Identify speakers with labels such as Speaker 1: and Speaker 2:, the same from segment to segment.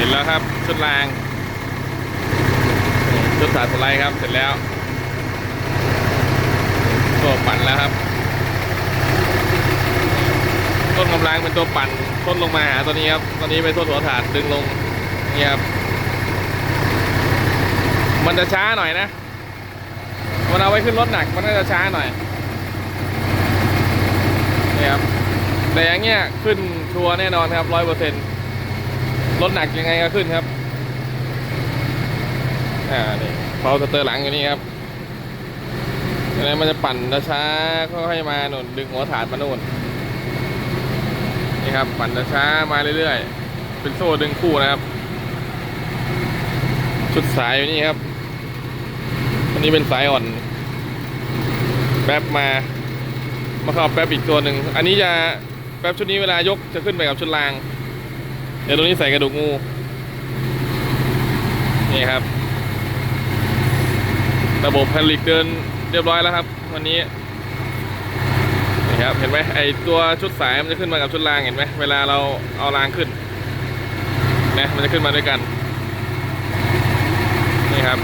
Speaker 1: ร็จแล้วครับ ชุดราง ชุดสาสไลด์ครับ เสร็จแล้วตัวปั่นแล้วครับ ต้นกำลังเป็นตัวปั่นต้นลงมาหาตัวนี้ครับตัวนี้เป็นต้นหัวถาดดึงลงนี่ครับมันจะช้าหน่อยนะมันเอาไว้ขึ้นรถหนักมันก็จะช้าหน่อยนี่ครับแต่อย่างเงี้ยขึ้นชัวร์แน่นอนครับร้อยเปอร์เซ็นต์ รถหนักยังไงก็ขึ้นครับ อ่า นี่เผาสเตอร์หลังอยู่นี่ครับยังไงมันจะปั่นช้าๆค่อยๆมาหนุนดึงหัวถาดมาโน่น นี่ครับ ปั่นช้าๆมาเรื่อยๆ เป็นโซ่ดึงคู่นะครับ ชุดสายอยู่นี่ครับ อันนี้เป็นสายอ่อน แป๊บมา มาเข้าแป๊บอีกตัวหนึ่ง อันนี้จะแป๊บชุดนี้เวลายกจะขึ้นไปกับชุดราง เดี๋ยวตรงนี้ใส่กระดูกงู นี่ครับ ระบบแพลิกเดินเรียบร้อยแล้วครับ วันนี้ นี่ครับ เห็นไหมไอตัวชุดสายมันจะขึ้นมากับชุดรางเห็นไหมเวลาเราเอารางขึ้นนะมันจะขึ้นมาด้วยกัน นี่ครับ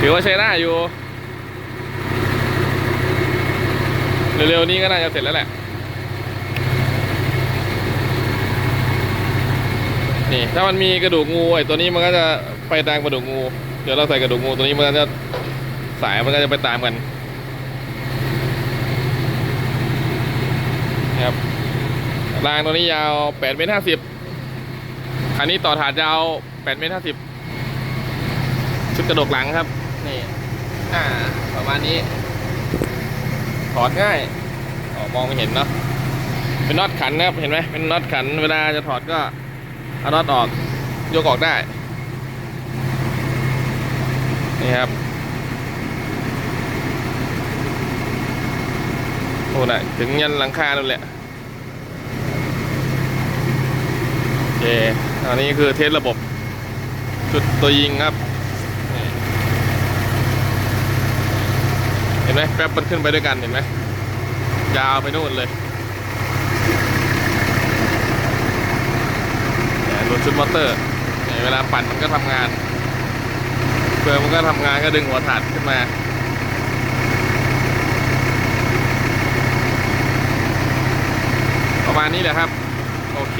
Speaker 1: ถือว่าใช้ได้อยู่ เร็วๆนี้ก็น่าจะเสร็จแล้วแหละ นี่ถ้ามันมีกระดูกงูไอ้ตัวนี้มันก็จะไปตามกระดูกงู เดี๋ยวเราใส่กระดูกงูตัวนี้มันก็จะสายมันก็จะไปตามกันครับรางตัวนี้ยาว8เมตร50คันนี้ต่อถาดยาว8เมตร50ชุดกระดกหลังครับ นี่ อ่า ประมาณนี้ ถอดง่ายออมองไม่เห็นเนาะเป็นน็อตขันนะครับเห็นไหมเป็นน็อตขันเวลาจะถอดก็เอาน็อตออกยกออกได้นี่ครับโอ้นะถึงยันหลังคานั่นแหละโอเคอันนี้คือเทสระบบจุดตัวยิงครับ นี่เห็นไหมแป๊บมันขึ้นไปด้วยกันเห็นไหมยาวไปนู่นเลยรถชุดมอเตอร์เวลาปั่นมันก็ทำงานเพื่อมันก็ทำงานก็ดึงหัวถาดขึ้นมาประมาณนี้แหละครับ โอเค